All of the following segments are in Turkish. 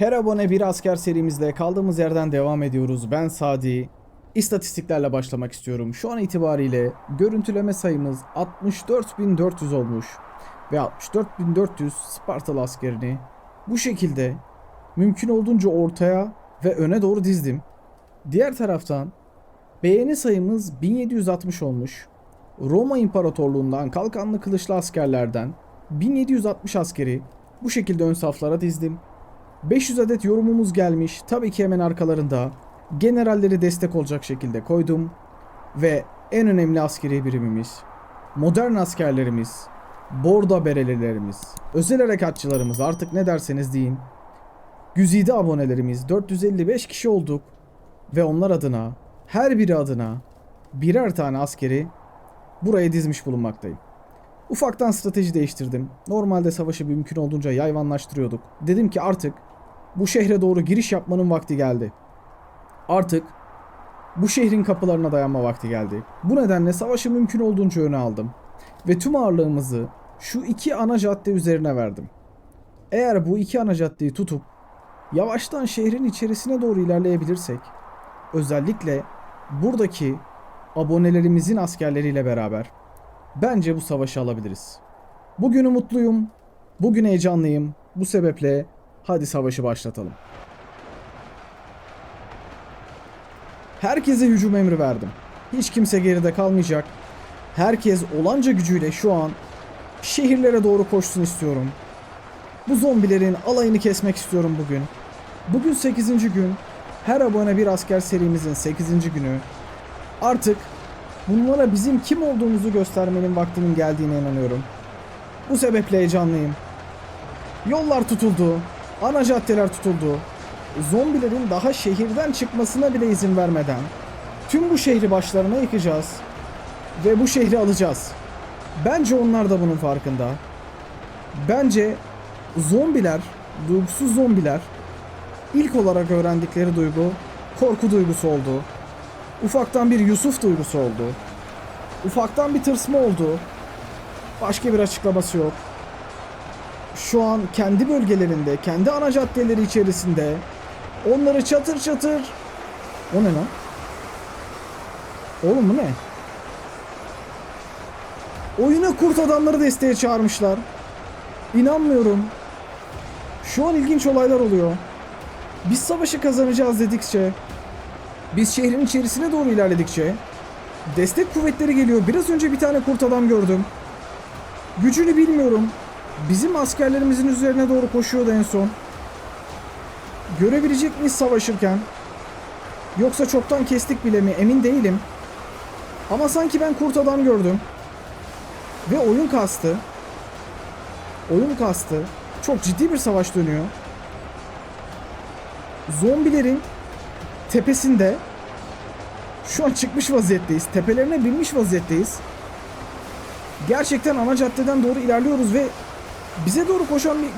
Her abone bir asker serimizde kaldığımız yerden devam ediyoruz. Ben Sadi. İstatistiklerle başlamak istiyorum. Şu an itibariyle görüntüleme sayımız 64.400 olmuş. Ve 64.400 Spartalı askerini bu şekilde mümkün olduğunca ortaya ve öne doğru dizdim. Diğer taraftan beğeni sayımız 1760 olmuş. Roma İmparatorluğundan kalkanlı kılıçlı askerlerden 1760 askeri bu şekilde ön saflara dizdim. 500 adet yorumumuz gelmiş. Tabii ki hemen arkalarında generalleri destek olacak şekilde koydum. Ve en önemli askeri birimimiz, modern askerlerimiz, borda berelilerimiz, özel harekatçılarımız artık ne derseniz deyin. Güzide abonelerimiz 455 kişi olduk ve onlar adına her biri adına birer tane askeri buraya dizmiş bulunmaktayım. Ufaktan strateji değiştirdim. Normalde savaşı mümkün olduğunca yayvanlaştırıyorduk. Dedim ki artık bu şehre doğru giriş yapmanın vakti geldi. Artık bu şehrin kapılarına dayanma vakti geldi. Bu nedenle savaşı mümkün olduğunca öne aldım. Ve tüm ağırlığımızı şu iki ana cadde üzerine verdim. Eğer bu iki ana caddeyi tutup yavaştan şehrin içerisine doğru ilerleyebilirsek, özellikle buradaki abonelerimizin askerleriyle beraber bence bu savaşı alabiliriz. Bugünü mutluyum, bugün heyecanlıyım. Bu sebeple hadi savaşı başlatalım. Herkese hücum emri verdim. Hiç kimse geride kalmayacak. Herkes olanca gücüyle şu an şehirlere doğru koşsun istiyorum. Bu zombilerin alayını kesmek istiyorum bugün. Bugün 8. gün. Her abone bir asker serimizin 8. günü. Artık bunlara bizim kim olduğumuzu göstermenin vaktinin geldiğine inanıyorum. Bu sebeple heyecanlıyım. Yollar tutuldu. Ana caddeler tutuldu. Zombilerin daha şehirden çıkmasına bile izin vermeden tüm bu şehri başlarına yıkacağız ve bu şehri alacağız. Bence onlar da bunun farkında. Bence zombiler, duygusuz zombiler ilk olarak öğrendikleri duygu korku duygusu oldu. Ufaktan bir Yusuf duygusu oldu. Ufaktan bir tırsma oldu. Başka bir açıklaması yok. Şu an kendi bölgelerinde, kendi ana caddeleri içerisinde onları çatır çatır O ne lan? Oğlum bu ne? Oyuna kurt adamları desteğe çağırmışlar. İnanmıyorum. Şu an ilginç olaylar oluyor. Biz savaşı kazanacağız dedikçe, biz şehrin içerisine doğru ilerledikçe destek kuvvetleri geliyor. Biraz önce bir tane kurt adam gördüm. Gücünü bilmiyorum. Bizim askerlerimizin üzerine doğru koşuyordu en son. Görebilecek miyiz savaşırken? Yoksa çoktan kestik bile mi emin değilim. Ama sanki ben kurt adam gördüm. Ve oyun kastı. Oyun kastı. Çok ciddi bir savaş dönüyor. Zombilerin tepesinde şu an çıkmış vaziyetteyiz. Tepelerine binmiş vaziyetteyiz. Gerçekten ana caddeden doğru ilerliyoruz ve bize doğru koşan bir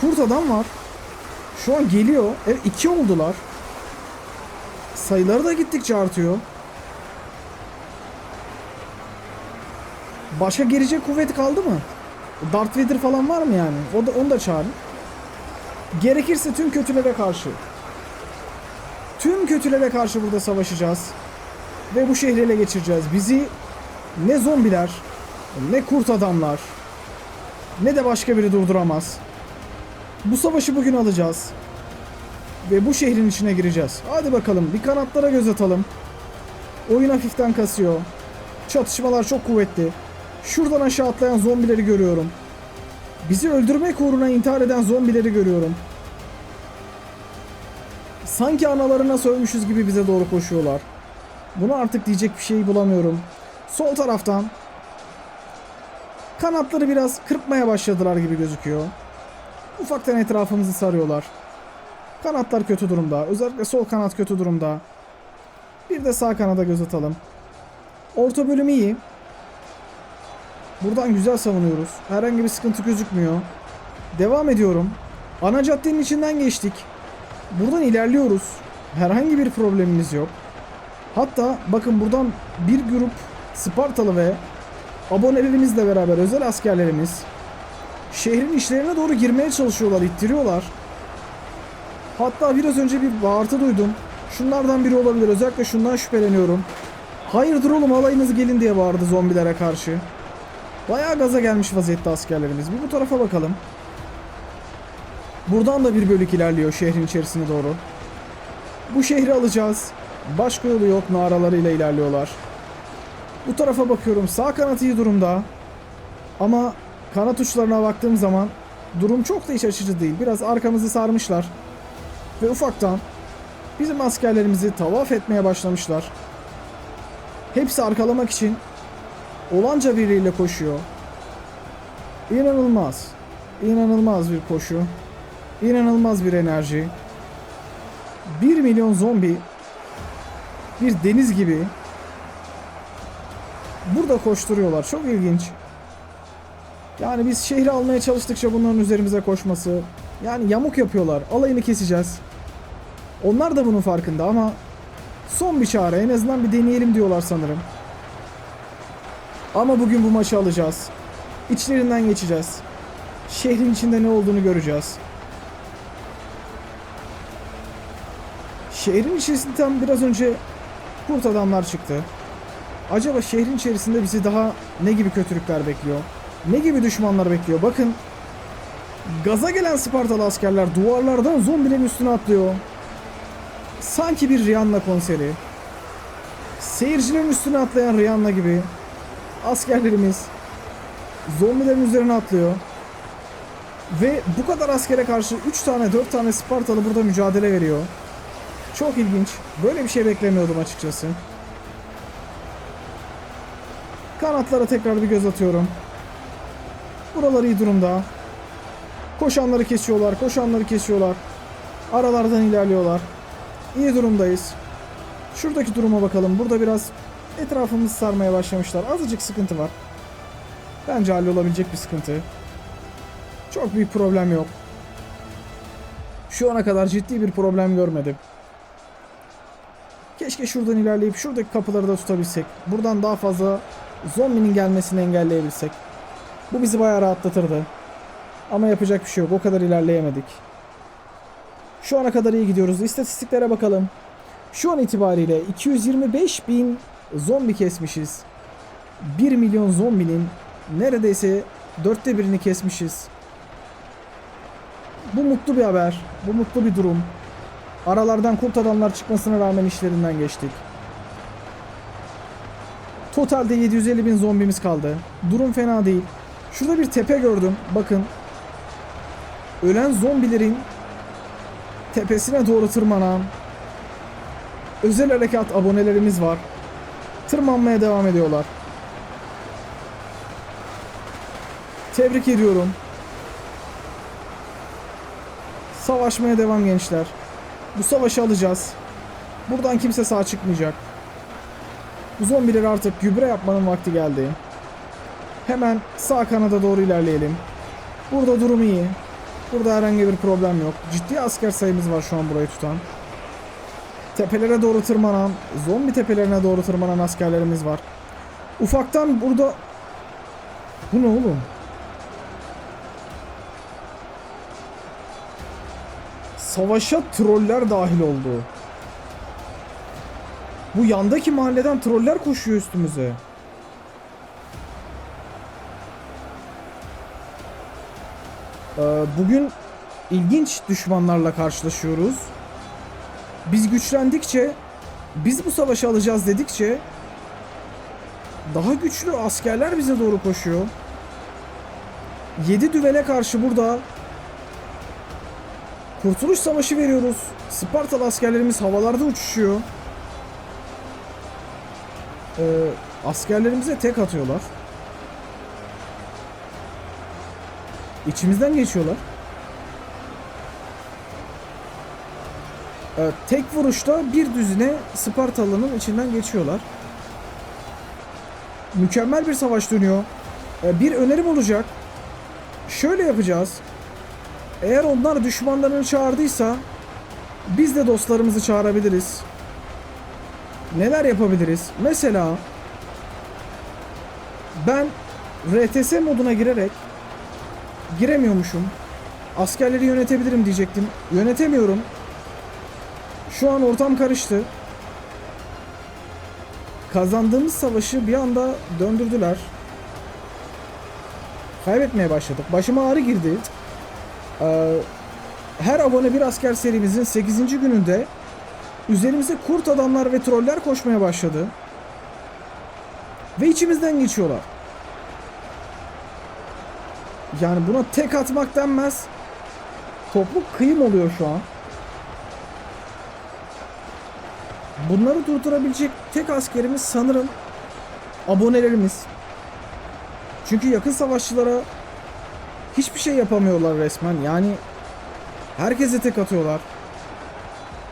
kurt adam var. Şu an geliyor. Evet iki oldular. Sayıları da gittikçe artıyor. Başka gelecek kuvvet kaldı mı? Darth Vader falan var mı yani? O da, onu da çağırın. Gerekirse tüm kötülere karşı. Tüm kötülere karşı burada savaşacağız. Ve bu şehri ele geçireceğiz. Bizi ne zombiler, ne kurt adamlar, ne de başka biri durduramaz. Bu savaşı bugün alacağız. Ve bu şehrin içine gireceğiz. Hadi bakalım bir kanatlara göz atalım. Oyun hafiften kasıyor. Çatışmalar çok kuvvetli. Şuradan aşağı atlayan zombileri görüyorum. Bizi öldürmek uğruna intihar eden zombileri görüyorum. Sanki analarına sövmüşüz gibi bize doğru koşuyorlar. Bunu artık diyecek bir şey bulamıyorum. Sol taraftan kanatları biraz kırpmaya başladılar gibi gözüküyor. Ufaktan etrafımızı sarıyorlar. Kanatlar kötü durumda. Özellikle sol kanat kötü durumda. Bir de sağ kanada göz atalım. Orta bölüm iyi. Buradan güzel savunuyoruz. Herhangi bir sıkıntı gözükmüyor. Devam ediyorum. Ana caddenin içinden geçtik. Buradan ilerliyoruz. Herhangi bir problemimiz yok. Hatta bakın buradan bir grup Spartalı ve abonelerimizle beraber özel askerlerimiz şehrin içlerine doğru girmeye çalışıyorlar, ittiriyorlar. Hatta biraz önce bir bağırtı duydum. Şunlardan biri olabilir. Özellikle şundan şüpheleniyorum. Hayırdır oğlum alayınız gelin diye bağırdı zombilere karşı. Bayağı gaza gelmiş vaziyette askerlerimiz. Bir bu tarafa bakalım. Buradan da bir bölük ilerliyor şehrin içerisine doğru. Bu şehri alacağız. Başka yolu yok naralarıyla ilerliyorlar. Bu tarafa bakıyorum sağ kanat iyi durumda. Ama kanat uçlarına baktığım zaman durum çok da iç açıcı değil. Biraz arkamızı sarmışlar. Ve ufaktan bizim askerlerimizi tavaf etmeye başlamışlar. Hepsi arkalamak için olanca biriyle koşuyor. İnanılmaz. İnanılmaz bir koşu. İnanılmaz bir enerji. 1 milyon zombi bir deniz gibi burada koşturuyorlar. Çok ilginç. Yani biz şehri almaya çalıştıkça bunların üzerimize koşması. Yani yamuk yapıyorlar. Alayını keseceğiz. Onlar da bunun farkında ama son bir çare. En azından bir deneyelim diyorlar sanırım. Ama bugün bu maçı alacağız. İçlerinden geçeceğiz. Şehrin içinde ne olduğunu göreceğiz. Şehrin içerisinden biraz önce kurt adamlar çıktı. Acaba şehrin içerisinde bizi daha ne gibi kötülükler bekliyor? Ne gibi düşmanlar bekliyor? Bakın. Gaza gelen Spartalı askerler duvarlardan zombilerin üstüne atlıyor. Sanki bir Rihanna konseri. Seyircilerin üstüne atlayan Rihanna gibi. Askerlerimiz zombilerin üzerine atlıyor. Ve bu kadar askere karşı 3 tane 4 tane Spartalı burada mücadele veriyor. Çok ilginç. Böyle bir şey beklemiyordum açıkçası. Kanatlara tekrar bir göz atıyorum. Buralar iyi durumda. Koşanları kesiyorlar, koşanları kesiyorlar. Aralardan ilerliyorlar. İyi durumdayız. Şuradaki duruma bakalım. Burada biraz etrafımızı sarmaya başlamışlar. Azıcık sıkıntı var. Bence hallolabilecek bir sıkıntı. Çok büyük problem yok. Şu ana kadar ciddi bir problem görmedim. Keşke şuradan ilerleyip şuradaki kapıları da tutabilsek. Buradan daha fazla zombinin gelmesini engelleyebilsek. Bu bizi bayağı rahatlatırdı. Ama yapacak bir şey yok. O kadar ilerleyemedik. Şu ana kadar iyi gidiyoruz. İstatistiklere bakalım. Şu an itibariyle 225 bin zombi kesmişiz. 1 milyon zombinin neredeyse dörtte birini kesmişiz. Bu mutlu bir haber. Bu mutlu bir durum. Aralardan kurt adamlar çıkmasına rağmen işlerinden geçtik. Totalde 750 bin zombimiz kaldı. Durum fena değil. Şurada bir tepe gördüm. Bakın. Ölen zombilerin tepesine doğru tırmanan özel harekat abonelerimiz var. Tırmanmaya devam ediyorlar. Tebrik ediyorum. Savaşmaya devam gençler. Bu savaşı alacağız. Buradan kimse sağ çıkmayacak. Bu zombileri artık gübre yapmanın vakti geldi. Hemen sağ kanada doğru ilerleyelim. Burada durum iyi. Burada herhangi bir problem yok. Ciddi asker sayımız var şu an burayı tutan. Tepelere doğru tırmanan, zombi tepelerine doğru tırmanan askerlerimiz var. Ufaktan burada... Bu ne oğlum? Savaşa troller dahil oldu. Bu yandaki mahalleden troller koşuyor üstümüze. Ee, bugün ilginç düşmanlarla karşılaşıyoruz. Biz güçlendikçe, biz bu savaşı alacağız dedikçe daha güçlü askerler bize doğru koşuyor. 7 düvele karşı burada Kurtuluş Savaşı veriyoruz. Spartalı askerlerimiz havalarda uçuşuyor. Ee, askerlerimize tek atıyorlar. İçimizden geçiyorlar. Ee, tek vuruşta bir düzine Spartalı'nın içinden geçiyorlar. Mükemmel bir savaş dönüyor. Ee, bir önerim olacak. Şöyle yapacağız. Eğer onlar düşmanlarını çağırdıysa biz de dostlarımızı çağırabiliriz. Neler yapabiliriz? Mesela ben RTS moduna girerek giremiyormuşum. Askerleri yönetebilirim diyecektim. Yönetemiyorum. Şu an ortam karıştı. Kazandığımız savaşı bir anda döndürdüler. Kaybetmeye başladık. Başıma ağrı girdi. Ee, her abone bir asker serimizin 8. gününde üzerimize kurt adamlar ve troller koşmaya başladı. Ve içimizden geçiyorlar. Yani buna tek atmak denmez. Toplu kıyım oluyor şu an. Bunları durdurabilecek tek askerimiz sanırım abonelerimiz. Çünkü yakın savaşçılara hiçbir şey yapamıyorlar resmen. Yani herkese tek atıyorlar.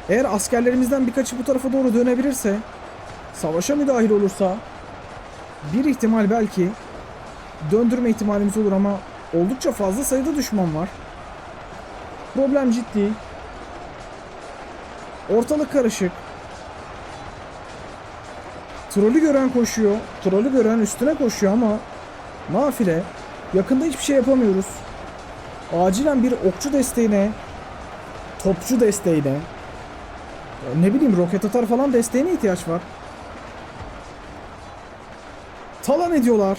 Eğer askerlerimizden birkaçı bu tarafa doğru dönebilirse, savaşa müdahil olursa bir ihtimal belki döndürme ihtimalimiz olur ama oldukça fazla sayıda düşman var. Problem ciddi. Ortalık karışık. Trolü gören koşuyor. Trolü gören üstüne koşuyor ama nafile. Yakında hiçbir şey yapamıyoruz. Acilen bir okçu desteğine, topçu desteğine, ne bileyim roket atar falan desteğine ihtiyaç var. Talan ediyorlar.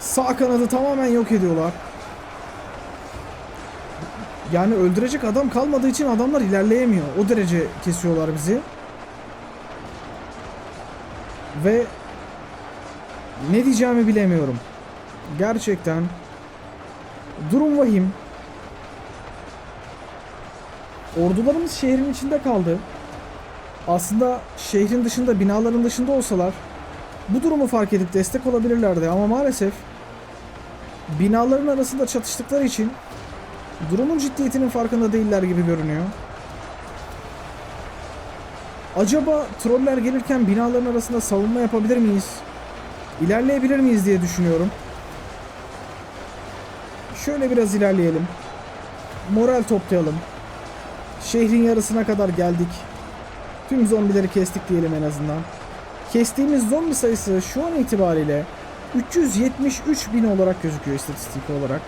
Sağ kanadı tamamen yok ediyorlar. Yani öldürecek adam kalmadığı için adamlar ilerleyemiyor. O derece kesiyorlar bizi. Ve ne diyeceğimi bilemiyorum. Gerçekten durum vahim. Ordularımız şehrin içinde kaldı. Aslında şehrin dışında, binaların dışında olsalar bu durumu fark edip destek olabilirlerdi ama maalesef binaların arasında çatıştıkları için durumun ciddiyetinin farkında değiller gibi görünüyor. Acaba troller gelirken binaların arasında savunma yapabilir miyiz? İlerleyebilir miyiz diye düşünüyorum. Şöyle biraz ilerleyelim. Moral toplayalım. Şehrin yarısına kadar geldik. Tüm zombileri kestik diyelim en azından. Kestiğimiz zombi sayısı şu an itibariyle 373 bin olarak gözüküyor istatistik olarak.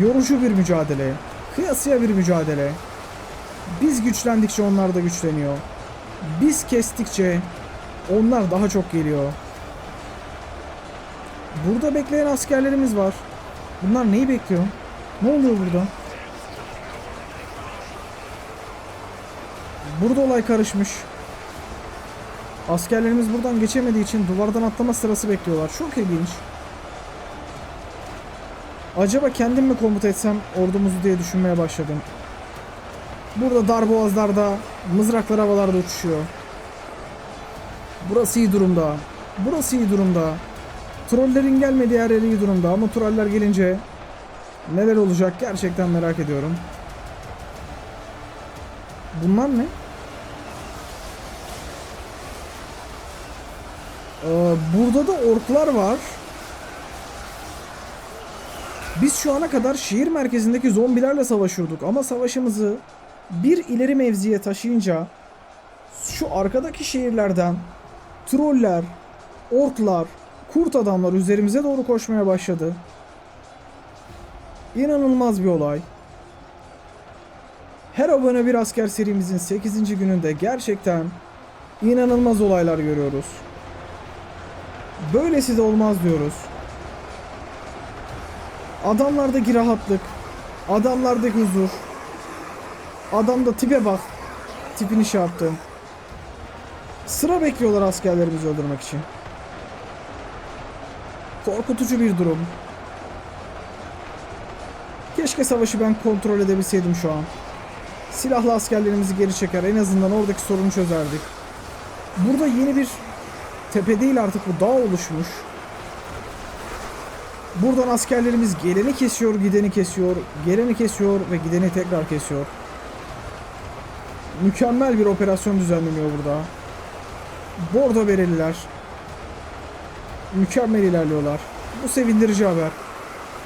Yorucu bir mücadele. Kıyasıya bir mücadele. Biz güçlendikçe onlar da güçleniyor. Biz kestikçe onlar daha çok geliyor. Burada bekleyen askerlerimiz var. Bunlar neyi bekliyor? Ne oluyor burada? Burada olay karışmış. Askerlerimiz buradan geçemediği için duvardan atlama sırası bekliyorlar. Çok ilginç. Acaba kendim mi komuta etsem ordumuzu diye düşünmeye başladım. Burada darboğazlarda mızraklar havalarda uçuşuyor. Burası iyi durumda. Burası iyi durumda. Trollerin gelmediği yer iyi durumda ama troller gelince neler olacak gerçekten merak ediyorum. Bunlar ne? Ee, burada da orklar var. Biz şu ana kadar şehir merkezindeki zombilerle savaşıyorduk ama savaşımızı bir ileri mevziye taşıyınca şu arkadaki şehirlerden troller, orklar, kurt adamlar üzerimize doğru koşmaya başladı. İnanılmaz bir olay. Her abone bir asker serimizin 8. gününde gerçekten inanılmaz olaylar görüyoruz. Böylesi de olmaz diyoruz. Adamlardaki rahatlık, adamlardaki huzur. Adamda tipe bak. Tipini şey yaptım. Sıra bekliyorlar askerlerimizi öldürmek için. Korkutucu bir durum. Keşke savaşı ben kontrol edebilseydim şu an. Silahlı askerlerimizi geri çeker en azından oradaki sorunu çözerdik. Burada yeni bir tepe değil artık bu dağ oluşmuş. Buradan askerlerimiz geleni kesiyor, gideni kesiyor, geleni kesiyor ve gideni tekrar kesiyor. Mükemmel bir operasyon düzenleniyor burada. Bordo Bereliler mükemmel ilerliyorlar. Bu sevindirici haber.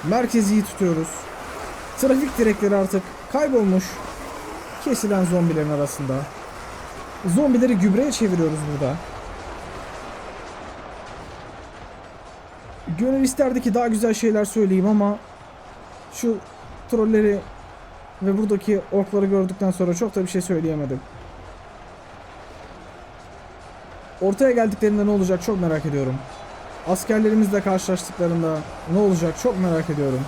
Merkezi iyi tutuyoruz. Trafik direkleri artık kaybolmuş. Kesilen zombilerin arasında. Zombileri gübreye çeviriyoruz burada. Gönül isterdi ki daha güzel şeyler söyleyeyim ama şu trolleri Ve buradaki orkları gördükten sonra çok da bir şey söyleyemedim. Ortaya geldiklerinde ne olacak çok merak ediyorum. Askerlerimizle karşılaştıklarında ne olacak çok merak ediyorum.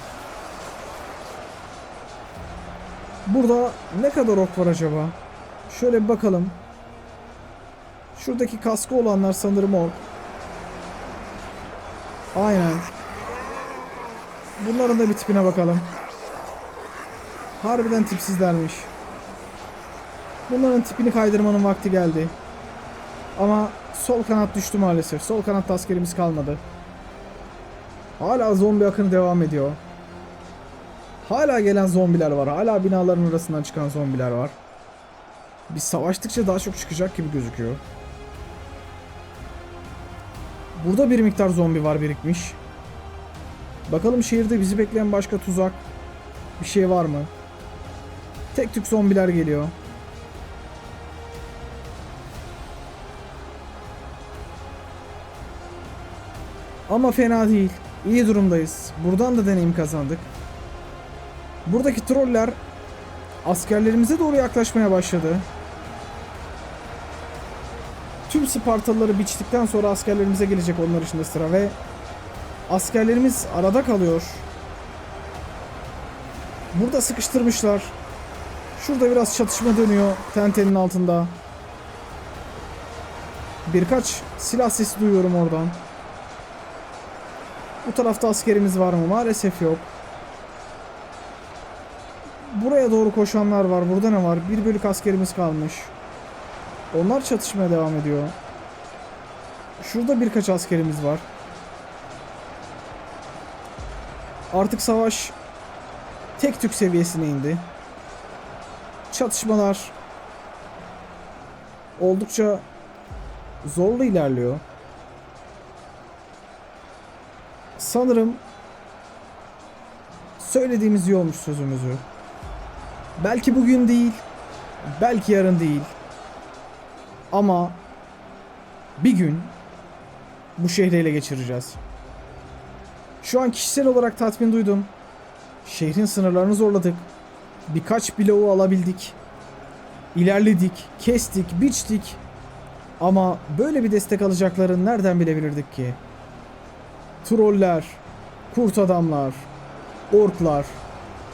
Burada ne kadar ok var acaba? Şöyle bir bakalım. Şuradaki kaskı olanlar sanırım ok. Aynen. Bunların da bir tipine bakalım. Harbiden tipsizlermiş. Bunların tipini kaydırmanın vakti geldi. Ama sol kanat düştü maalesef. Sol kanatta askerimiz kalmadı. Hala zombi akını devam ediyor. Hala gelen zombiler var. Hala binaların arasından çıkan zombiler var. Biz savaştıkça daha çok çıkacak gibi gözüküyor. Burada bir miktar zombi var birikmiş. Bakalım şehirde bizi bekleyen başka tuzak bir şey var mı? Tek tük zombiler geliyor. Ama fena değil. İyi durumdayız. Buradan da deneyim kazandık. Buradaki troller askerlerimize doğru yaklaşmaya başladı. Tüm Spartalıları biçtikten sonra askerlerimize gelecek onlar için de sıra ve askerlerimiz arada kalıyor. Burada sıkıştırmışlar. Şurada biraz çatışma dönüyor tentenin altında. Birkaç silah sesi duyuyorum oradan. Bu tarafta askerimiz var mı? Maalesef yok. Buraya doğru koşanlar var. Burada ne var? Bir bölük askerimiz kalmış. Onlar çatışmaya devam ediyor. Şurada birkaç askerimiz var. Artık savaş tek tük seviyesine indi. Çatışmalar oldukça zorlu ilerliyor. Sanırım söylediğimiz iyi olmuş sözümüzü. Belki bugün değil, belki yarın değil. Ama bir gün bu şehri ele geçireceğiz. Şu an kişisel olarak tatmin duydum. Şehrin sınırlarını zorladık. Birkaç bloğu alabildik. İlerledik, kestik, biçtik. Ama böyle bir destek alacaklarını nereden bilebilirdik ki? Troller, kurt adamlar, orklar,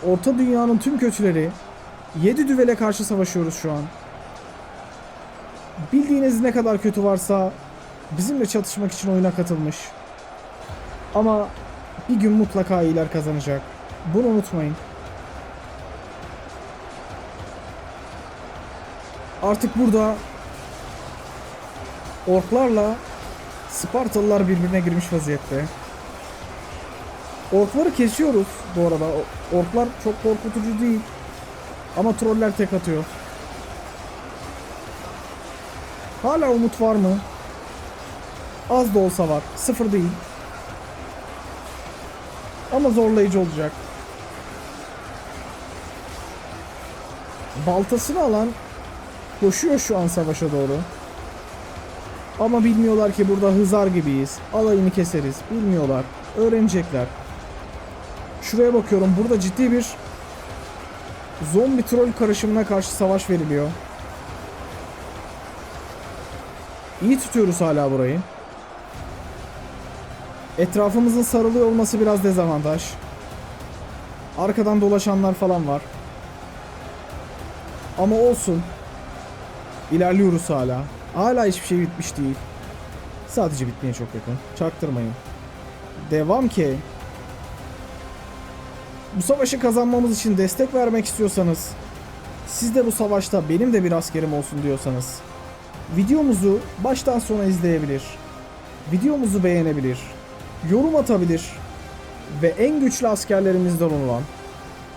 orta dünyanın tüm kötüleri yedi düvele karşı savaşıyoruz şu an. Bildiğiniz ne kadar kötü varsa bizimle çatışmak için oyuna katılmış. Ama bir gün mutlaka iyiler kazanacak. Bunu unutmayın. Artık burada orklarla Spartalılar birbirine girmiş vaziyette. Orkları kesiyoruz bu arada. Orklar çok korkutucu değil. Ama troller tek atıyor. Hala umut var mı? Az da olsa var. Sıfır değil. Ama zorlayıcı olacak. Baltasını alan koşuyor şu an savaşa doğru. Ama bilmiyorlar ki burada hızar gibiyiz. Alayını keseriz. Bilmiyorlar. Öğrenecekler. Şuraya bakıyorum. Burada ciddi bir zombi troll karışımına karşı savaş veriliyor. İyi tutuyoruz hala burayı. Etrafımızın sarılıyor olması biraz dezavantaj. Arkadan dolaşanlar falan var. Ama olsun. İlerliyoruz hala. Hala hiçbir şey bitmiş değil. Sadece bitmeye çok yakın. Çaktırmayın. Devam ki. Bu savaşı kazanmamız için destek vermek istiyorsanız, siz de bu savaşta benim de bir askerim olsun diyorsanız, videomuzu baştan sona izleyebilir, videomuzu beğenebilir, yorum atabilir ve en güçlü askerlerimizden olan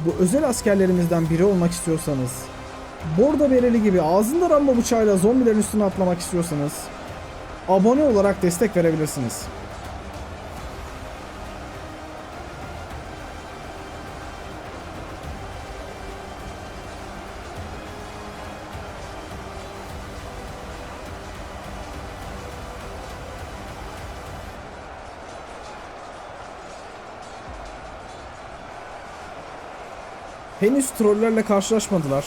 bu özel askerlerimizden biri olmak istiyorsanız, Bordo Bereli gibi ağzında ramba bıçağıyla zombilerin üstüne atlamak istiyorsanız, abone olarak destek verebilirsiniz. Henüz trollerle karşılaşmadılar.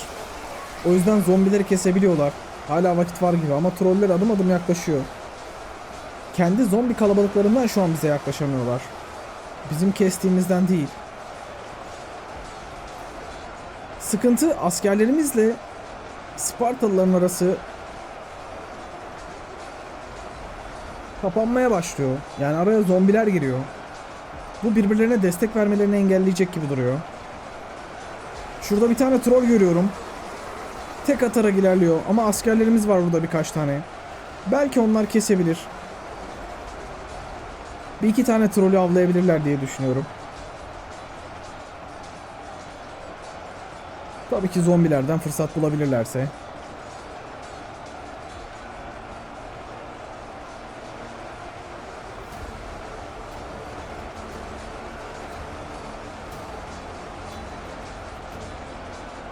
O yüzden zombileri kesebiliyorlar. Hala vakit var gibi ama troller adım adım yaklaşıyor. Kendi zombi kalabalıklarından şu an bize yaklaşamıyorlar. Bizim kestiğimizden değil. Sıkıntı askerlerimizle Spartalıların arası kapanmaya başlıyor. Yani araya zombiler giriyor. Bu birbirlerine destek vermelerini engelleyecek gibi duruyor. Şurada bir tane troll görüyorum. Tek atarak ilerliyor ama askerlerimiz var burada birkaç tane. Belki onlar kesebilir. Bir iki tane trolü avlayabilirler diye düşünüyorum. Tabii ki zombilerden fırsat bulabilirlerse.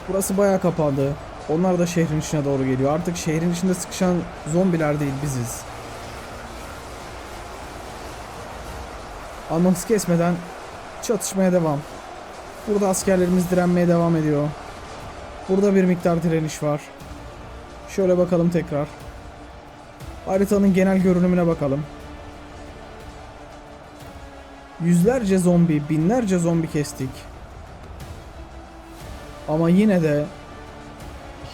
Burası bayağı kapandı. Onlar da şehrin içine doğru geliyor. Artık şehrin içinde sıkışan zombiler değil biziz. Ama hız kesmeden çatışmaya devam. Burada askerlerimiz direnmeye devam ediyor. Burada bir miktar direniş var. Şöyle bakalım tekrar. Haritanın genel görünümüne bakalım. Yüzlerce zombi, binlerce zombi kestik. Ama yine de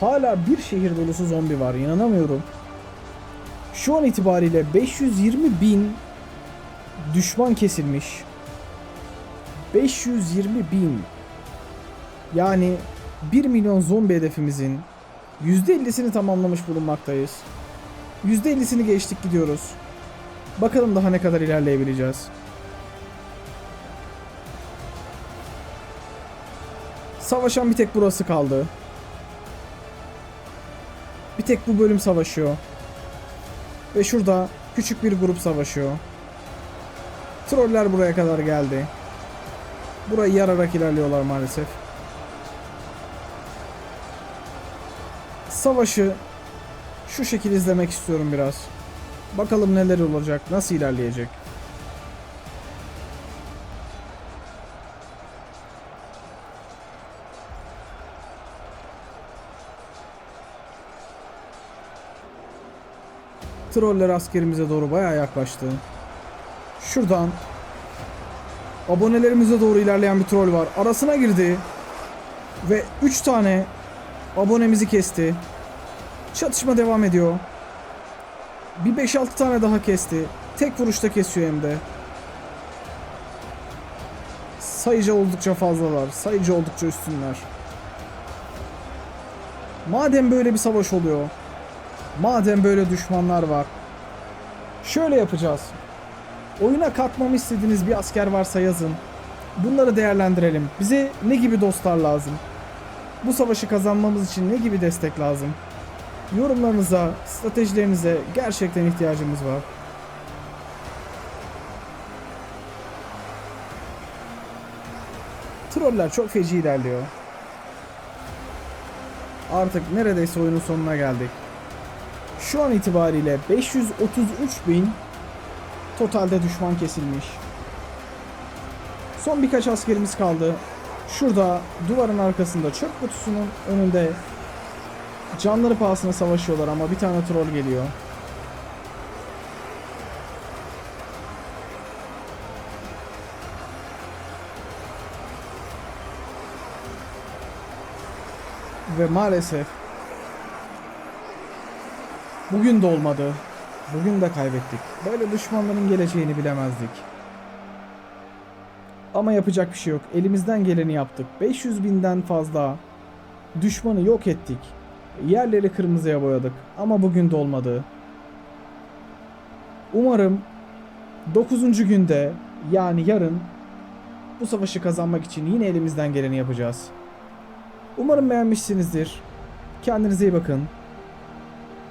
hala bir şehir dolusu zombi var. İnanamıyorum. Şu an itibariyle 520 bin düşman kesilmiş. 520 bin. Yani 1 milyon zombi hedefimizin %50'sini tamamlamış bulunmaktayız. %50'sini geçtik gidiyoruz. Bakalım daha ne kadar ilerleyebileceğiz. Savaşan bir tek burası kaldı. Bir tek bu bölüm savaşıyor. Ve şurada küçük bir grup savaşıyor. Troller buraya kadar geldi. Burayı yararak ilerliyorlar maalesef. Savaşı şu şekil izlemek istiyorum biraz. Bakalım neler olacak, nasıl ilerleyecek. Troller askerimize doğru bayağı yaklaştı. Şuradan abonelerimize doğru ilerleyen bir troll var. Arasına girdi. Ve 3 tane abonemizi kesti. Çatışma devam ediyor. Bir 5-6 tane daha kesti. Tek vuruşta kesiyor hem de. Sayıca oldukça fazlalar. Sayıca oldukça üstünler. Madem böyle bir savaş oluyor. Madem böyle düşmanlar var. Şöyle yapacağız. Oyuna katmamı istediğiniz bir asker varsa yazın. Bunları değerlendirelim. Bize ne gibi dostlar lazım? Bu savaşı kazanmamız için ne gibi destek lazım? Yorumlarınıza, stratejilerinize gerçekten ihtiyacımız var. Troller çok feci ilerliyor. Artık neredeyse oyunun sonuna geldik. Şu an itibariyle 533 bin totalde düşman kesilmiş. Son birkaç askerimiz kaldı. Şurada duvarın arkasında çöp kutusunun önünde canları pahasına savaşıyorlar ama bir tane troll geliyor. Ve maalesef bugün de olmadı. Bugün de kaybettik. Böyle düşmanların geleceğini bilemezdik. Ama yapacak bir şey yok. Elimizden geleni yaptık. 500 binden fazla düşmanı yok ettik. Yerleri kırmızıya boyadık. Ama bugün de olmadı. Umarım 9. günde yani yarın bu savaşı kazanmak için yine elimizden geleni yapacağız. Umarım beğenmişsinizdir. Kendinize iyi bakın.